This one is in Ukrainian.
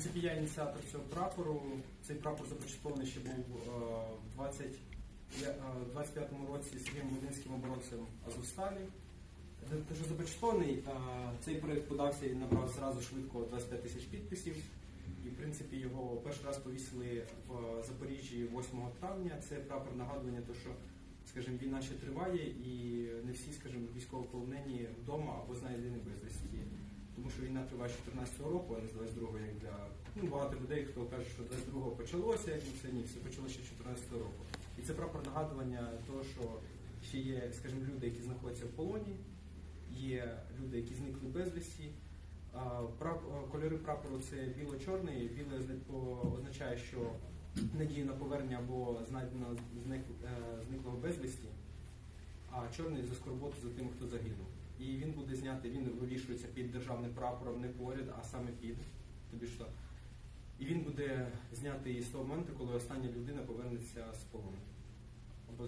принципі, я ініціатор цього прапору. Цей прапор започаткований ще був е, в 20, я, е, 25-му році Сергієм Волинським оборонцем Азовсталі. Те, започаткований, е, цей проект подався і набрав зразу швидко 25 тисяч підписів. І, в принципі, його перший раз повісили в Запоріжжі 8 травня. Це прапор нагадування, то, що, скажімо, війна ще триває, і не всі, скажімо, військовополонені вдома або знайдені безвісті. Війна триває з 14 року, а не з 22-го, як для ну, багато людей, хто каже, що 22-го почалося, і це ні, все почалося з 14 року. І це прапор нагадування того, що ще є, скажімо, люди, які знаходяться в полоні, є люди, які зникли безвісті. Кольори прапору це біло-чорний. Біле означає, що надія на повернення або знайдено зник- е, зниклого безвісті, а чорний за скорботу за тим, хто загинув. І він буде знятий, він вивішується під державним прапором, не поряд, а саме під. Тобі що? І він буде знятий з того моменту, коли остання людина повернеться з полону. Або.